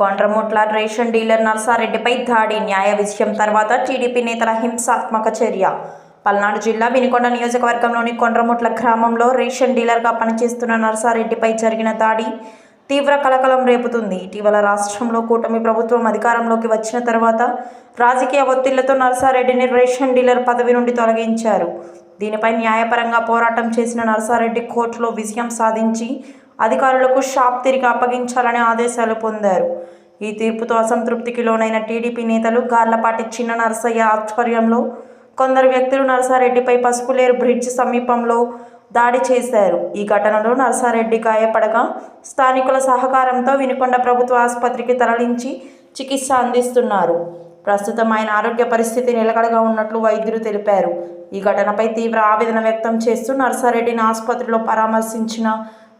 Kondramutla ration dealer నర్సారెడ్డిపై దాడి న్యాయ విజయం తర్వాత టీడీపీ నేతల హింసాత్మక చర్య. పల్నాడు జిల్లా వినుకొండ నియోజకవర్గంలోని కొండ్రముట్ల గ్రామంలో రేషన్ డీలర్గా పనిచేస్తున్న నర్సారెడ్డిపై జరిగిన దాడి తీవ్ర కలకలం రేపుతుంది. ఇటీవల రాష్ట్రంలో కూటమి ప్రభుత్వం అధికారంలోకి వచ్చిన తర్వాత రాజకీయ ఒత్తిళ్ళతో నర్సారెడ్డిని రేషన్ డీలర్ పదవి నుండి తొలగించారు. దీనిపై న్యాయపరంగా పోరాటం చేసిన నర్సారెడ్డి కోర్టులో విజయం సాధించి అధికారులకు షాప్ తిరిగి అప్పగించాలని ఆదేశాలు పొందారు. ఈ తీర్పుతో అసంతృప్తికి లోనైన టీడీపీ నేతలు గార్లపాటి చిన్న నరసయ్య ఆధ్వర్యంలో కొందరు వ్యక్తులు నరసారెడ్డిపై పసుపులేరు బ్రిడ్జ్ సమీపంలో దాడి చేశారు. ఈ ఘటనలో నరసారెడ్డి గాయపడగా స్థానికుల సహకారంతో వినుకొండ ప్రభుత్వ ఆసుపత్రికి తరలించి చికిత్స అందిస్తున్నారు. ప్రస్తుతం ఆయన ఆరోగ్య పరిస్థితి నిలకడగా ఉన్నట్లు వైద్యులు తెలిపారు. ఈ ఘటనపై తీవ్ర ఆవేదన వ్యక్తం చేస్తూ నర్సారెడ్డిని ఆసుపత్రిలో పరామర్శించిన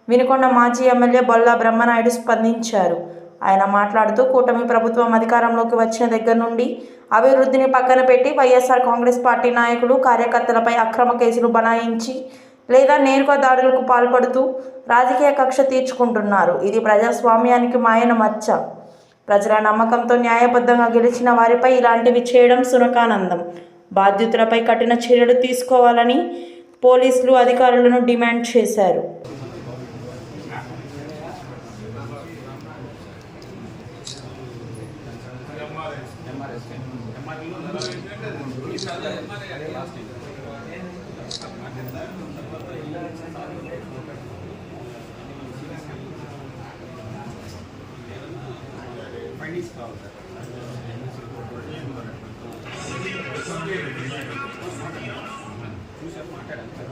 వినుకొండ మాజీ ఎమ్మెల్యే బొల్లా బ్రహ్మనాయుడు స్పందించారు. ఆయన మాట్లాడుతూ కూటమి ప్రభుత్వం అధికారంలోకి వచ్చిన దగ్గర నుండి అభివృద్ధిని పక్కన పెట్టి వైఎస్ఆర్ కాంగ్రెస్ పార్టీ నాయకులు కార్యకర్తలపై అక్రమ కేసులు బనాయించి లేదా నేరుగా దాడులకు పాల్పడుతూ రాజకీయ కక్ష తీర్చుకుంటున్నారు. ఇది ప్రజాస్వామ్యానికి మాయన మచ్చ. ప్రజల నమ్మకంతో న్యాయబద్ధంగా గెలిచిన వారిపై ఇలాంటివి చేయడం సునకానందం. బాధ్యతలపై కఠిన చర్యలు తీసుకోవాలని పోలీసులు అధికారులను డిమాండ్ చేశారు. ఫైనీస్ కావాలి సార్ చూసారు మాట్లాడాలి సార్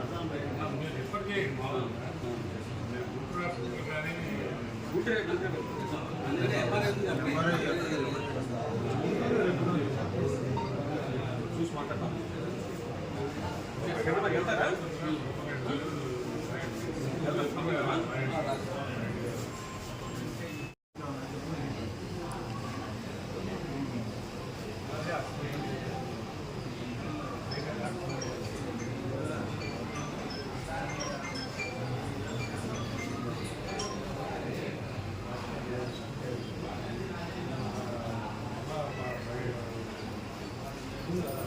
గుట్రే గుట్రే Yeah.